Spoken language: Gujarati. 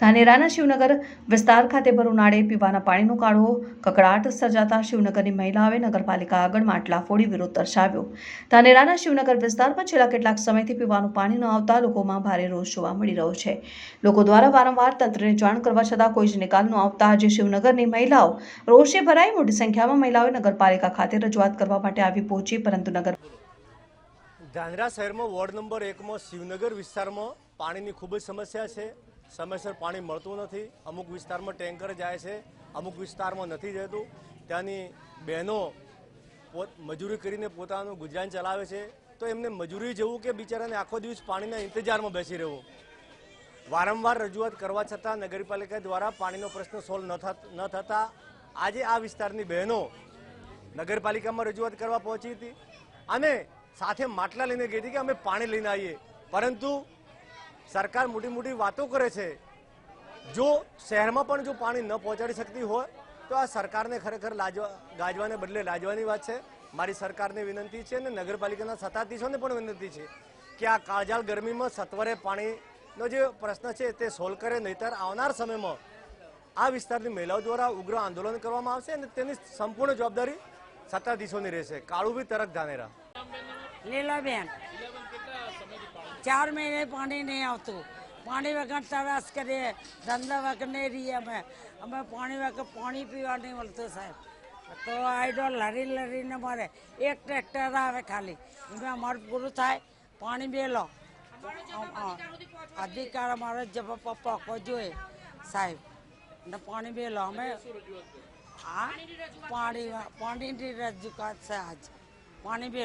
ધાનેરાના શિવનગર વિસ્તાર ખાતે ભર ઉનાળે પીવાના પાણીનો કાળો કકડાટ સર્જાતા શિવનગરની મહિલાઓએ નગરપાલિકા આગળ માટલા ફોડી વિરોધ દર્શાવ્યો. ધાનેરાના શિવનગર વિસ્તારમાં છેલ્લા કેટલાક સમયથી પીવાનું પાણી ન આવતા લોકોમાં ભારે રોષ જોવા મળી રહ્યો છે. લોકો દ્વારા વારંવાર તંત્રને જાણ કરવા છતાં કોઈ જ નિકાલ ન આવતા આજે શિવનગરની મહિલાઓ રોષે ભરાઈ મોટી સંખ્યામાં મહિલાઓએ નગરપાલિકા ખાતે રજૂઆત કરવા માટે આવી પહોંચી, પરંતુ નગર ધાંધ્રા શહેરમાં વોર્ડ નંબર એકમાં શિવનગર વિસ્તારમાં પાણીની ખૂબ જ સમસ્યા છે. સમયસર પાણી મળતું નથી. અમુક વિસ્તારમાં ટેન્કર જાય છે. અમુક વિસ્તારમાં નથી જતું. ત્યાંની બહેનો મજૂરી કરીને પોતાનું ગુજરાન ચલાવે છે. તો એમને મજૂરી જવું કે બિચારાને આખો દિવસ પાણીના ઇંતજારમાં બેસી રહેવું. વારંવાર રજૂઆત કરવા છતાં નગરપાલિકા દ્વારા પાણીનો પ્રશ્ન સોલ્વ ન થતા આજે આ વિસ્તારની બહેનો નગરપાલિકામાં રજૂઆત કરવા પહોંચી હતી. અને સાથે માટલા લઈને ગઈ હતી કે અમે પાણી લઈને આવીએ. પરંતુ સરકાર મોટી મોટી વાતો કરે છે. જો શહેરમાં પણ જો પાણી ન પહોંચાડી શકતી હોય, તો આ સરકારને ખરેખર લાજવા, ગાજવાને બદલે લાજવાની વાત છે. મારી સરકારને વિનંતી છે અને નગરપાલિકાના સત્તાધીશોને પણ વિનંતી છે કે આ કાળજાળ ગરમીમાં સત્વરે પાણીનો જે પ્રશ્ન છે તે સોલ્વ કરે, નહીતર આવનાર સમયમાં આ વિસ્તારની મહિલાઓ દ્વારા ઉગ્ર આંદોલન કરવામાં આવશે અને તેની સંપૂર્ણ જવાબદારી સત્તાધીશોની રહેશે. કાળુભી તરક ધાનેરા. લીલાબેન ચાર મહિને પાણી નહીં આવતું. પાણી વગર તરાસ કરીએ. ધંધા વગર નહીં રહીએ અમે. અમે પાણી વગર પાણી પીવા નહીં મળતું સાહેબ. તો આઈડો લરી લરીને મરે એક ટ્રેક્ટર આવે ખાલી. એમાં અમારું પૂરું થાય. પાણી બે લો અધિકાર અમારો જવાબ પપ્પા જોઈએ સાહેબ. ને પાણી બે લો અમે. હા? પાણી, પાણીની રજૂઆત છે આજ. પાણી બે